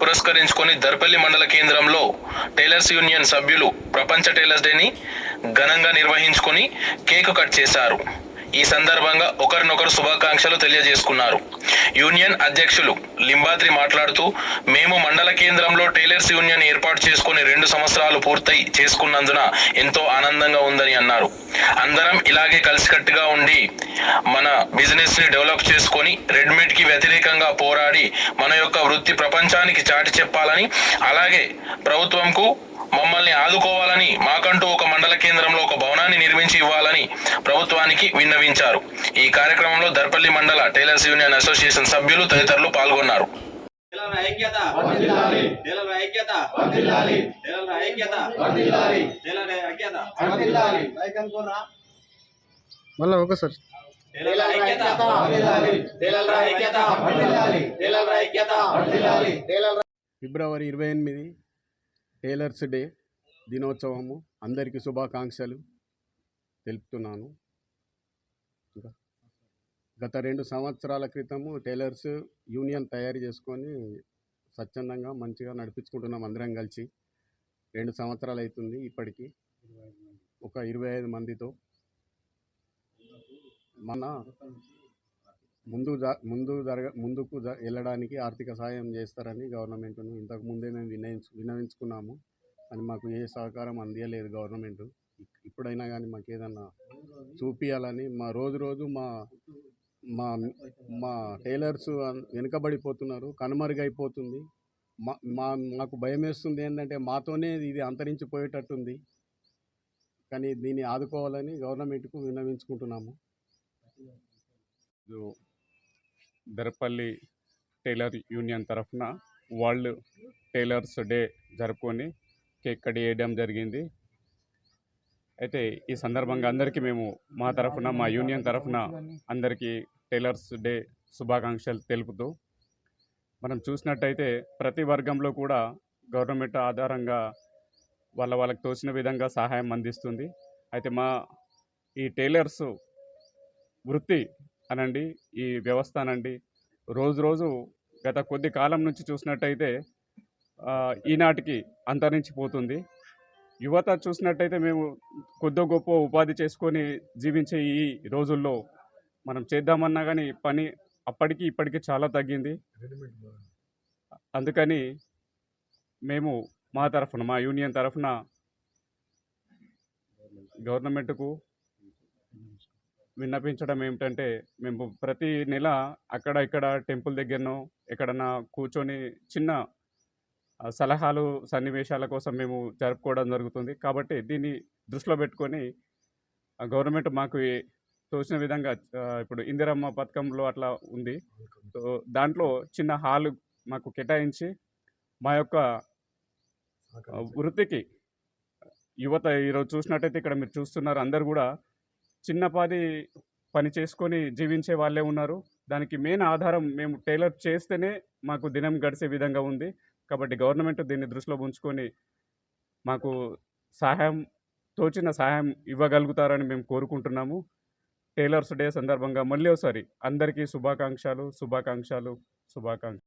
పురస్కరించుకొని దర్పల్లి మండల కేంద్రంలో టైలర్స్ యూనియన్ సభ్యులు ప్రపంచ టైలర్స్ డేని ఘనంగా నిర్వహించుకొని కేక్ కట్ చేశారు. ఈ సందర్భంగా ఒకరినొకరు శుభాకాంక్షలు తెలియజేసుకున్నారు. యూనియన్ అధ్యక్షులు లింబాద్రి మాట్లాడుతూ మేము మండల కేంద్రంలో టైలర్స్ యూనియన్ ఏర్పాటు చేసుకుని రెండు సంవత్సరాలు పూర్తయి చేసుకున్నందున ఎంతో ఆనందంగా ఉందని అన్నారు. అందరం ఇలాగే కలిసికట్టుగా ఉండి మన బిజినెస్ని డెవలప్ చేసుకొని రెడ్మేడ్కి వ్యతిరేకంగా పోరాడి మన యొక్క వృత్తి ప్రపంచానికి చాటి చెప్పాలని అలాగే ప్రభుత్వంకు మమ్మల్ని ఆదుకోవాలని మాకంటూ ఒక మండల కేంద్రంలో ఒక భవనాన్ని నిర్మించి ఇవ్వాలని ప్రభుత్వానికి విన్నవించారు. ఈ కార్యక్రమంలో దర్పల్లి మండల టైలర్స్ యూనియన్ అసోసియేషన్ సభ్యులు తదితరులు పాల్గొన్నారు. టైలర్ల ఐక్యత వర్ధిల్లాలి టైలర్ల ఐక్యత వర్ధిల్లాలి టైలర్ల ఐక్యత వర్ధిల్లాలి టైలర్ల ఐక్యత వర్ధిల్లాలి మళ్ళీ ఒకసారి టైలర్ల ఐక్యత వర్ధిల్లాలి టైలర్ల ఐక్యత వర్ధిల్లాలి టైలర్ల ఐక్యత వర్ధిల్లాలి ఫిబ్రవరి ఇరవై ఎనిమిది టైలర్స్ డే దినోత్సవము అందరికీ శుభాకాంక్షలు తెలుపుతున్నాను గత రెండు సంవత్సరాల క్రితము టైలర్స్ యూనియన్ తయారు చేసుకొని స్వచ్ఛందంగా మంచిగా నడిపించుకుంటున్నాం అందరం కలిసి. రెండు సంవత్సరాలు అవుతుంది ఇప్పటికి. ఒక ఇరవై ఐదు మందితో. మన ముందు ముందు జరగ ముందుకు జ వెళ్ళడానికి ఆర్థిక సహాయం చేస్తారని గవర్నమెంట్ను ఇంతకు ముందే మేము వినయించు వినవించుకున్నాము అని మాకు ఏ సహకారం అందియలేదు గవర్నమెంట్. ఇప్పుడైనా కానీ మాకు ఏదన్నా చూపించాలని మా రోజు రోజు మా మా మా టైలర్స్ వెనుకబడిపోతున్నారు కనుమరుగైపోతుంది. మా మా మాకు భయం వేస్తుంది ఏంటంటే మాతోనే ఇది అంతరించిపోయేటట్టుంది. కానీ దీన్ని ఆదుకోవాలని గవర్నమెంట్కు విన్నవించుకుంటున్నాము. దెరపల్లి దరపల్లి టైలర్ యూనియన్ తరఫున వరల్డ్ టైలర్స్ డే జరుపుకొని కేక్ కట్ చేయడం జరిగింది. అయితే ఈ సందర్భంగా అందరికీ మేము మా తరఫున మా యూనియన్ తరఫున అందరికీ టైలర్స్ డే శుభాకాంక్షలు తెలుపుతూ మనం చూసినట్టయితే ప్రతి వర్గంలో కూడా గవర్నమెంట్ ఆధారంగా వాళ్ళ వాళ్ళకి తోచిన విధంగా సహాయం అందిస్తుంది. అయితే మా ఈ టైలర్స్ వృత్తి అనండి ఈ వ్యవస్థ అనండి రోజు రోజు గత కొద్ది కాలం నుంచి చూసినట్టయితే ఈనాటికి అంతరించిపోతుంది. యువత చూసినట్టయితే మేము కొద్దో గొప్ప ఉపాధి చేసుకొని జీవించే ఈ రోజుల్లో మనం చేద్దామన్నా కానీ పని అప్పటికి ఇప్పటికి చాలా తగ్గింది. అందుకని మేము మా తరఫున మా యూనియన్ తరఫున గవర్నమెంట్కు విన్నపించడం ఏమిటంటే మేము ప్రతి నెల అక్కడ ఇక్కడ టెంపుల్ దగ్గరనో ఎక్కడన్నా కూర్చొని చిన్న సలహాలు సన్నివేశాల కోసం మేము జరుపుకోవడం జరుగుతుంది. కాబట్టి దీన్ని దృష్టిలో పెట్టుకొని గవర్నమెంట్ మాకు తోచిన విధంగా ఇప్పుడు ఇందిరమ్మ పథకంలో అట్లా ఉంది. సో దాంట్లో చిన్న హాలు మాకు కేటాయించి మా యొక్క వృత్తికి యువత ఈరోజు చూసినట్టయితే ఇక్కడ మీరు చూస్తున్నారు అందరు కూడా చిన్నపాది పని చేసుకొని జీవించే వాళ్ళే ఉన్నారు. దానికి మెయిన్ ఆధారం మేము టైలర్ చేస్తేనే మాకు దినం గడిచే విధంగా ఉంది. కాబట్టి గవర్నమెంట్ దీన్ని దృష్టిలో ఉంచుకొని మాకు సహాయం తోచిన సహాయం ఇవ్వగలుగుతారని మేము కోరుకుంటున్నాము. టైలర్స్ డే సందర్భంగా మళ్ళీ ఒకసారి అందరికీ శుభాకాంక్షలు శుభాకాంక్షలు శుభాకాంక్షలు.